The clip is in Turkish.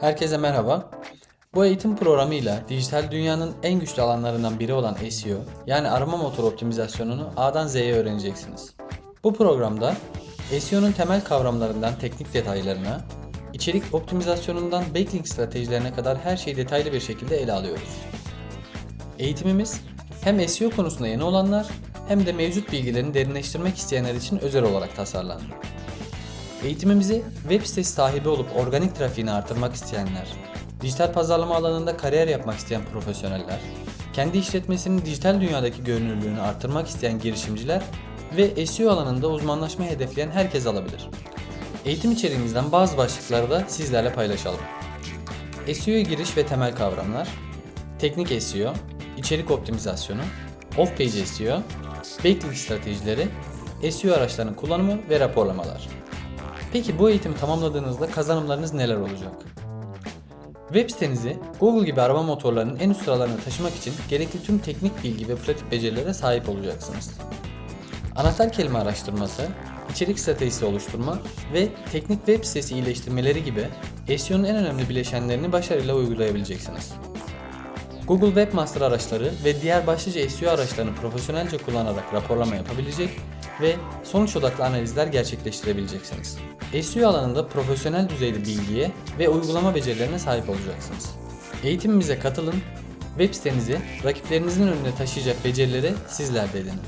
Herkese merhaba. Bu eğitim programıyla dijital dünyanın en güçlü alanlarından biri olan SEO, yani arama motoru optimizasyonunu A'dan Z'ye öğreneceksiniz. Bu programda SEO'nun temel kavramlarından teknik detaylarına, içerik optimizasyonundan backlink stratejilerine kadar her şeyi detaylı bir şekilde ele alıyoruz. Eğitimimiz hem SEO konusunda yeni olanlar hem de mevcut bilgilerini derinleştirmek isteyenler için özel olarak tasarlandı. Eğitimimizi web sitesi sahibi olup organik trafiğini artırmak isteyenler, dijital pazarlama alanında kariyer yapmak isteyen profesyoneller, kendi işletmesinin dijital dünyadaki görünürlüğünü artırmak isteyen girişimciler ve SEO alanında uzmanlaşmayı hedefleyen herkes alabilir. Eğitim içeriğimizden bazı başlıkları da sizlerle paylaşalım. SEO'ya giriş ve temel kavramlar, teknik SEO, içerik optimizasyonu, off-page SEO, backlink stratejileri, SEO araçlarının kullanımı ve raporlamalar. Peki bu eğitimi tamamladığınızda kazanımlarınız neler olacak? Web sitenizi Google gibi arama motorlarının en üst sıralarına taşımak için gerekli tüm teknik bilgi ve pratik becerilere sahip olacaksınız. Anahtar kelime araştırması, içerik stratejisi oluşturma ve teknik web sitesi iyileştirmeleri gibi SEO'nun en önemli bileşenlerini başarıyla uygulayabileceksiniz. Google Webmaster araçları ve diğer başlıca SEO araçlarını profesyonelce kullanarak raporlama yapabilecek ve sonuç odaklı analizler gerçekleştirebileceksiniz. SEO alanında profesyonel düzeyde bilgiye ve uygulama becerilerine sahip olacaksınız. Eğitimimize katılın, web sitenizi rakiplerinizin önüne taşıyacak becerileri sizler de edinin.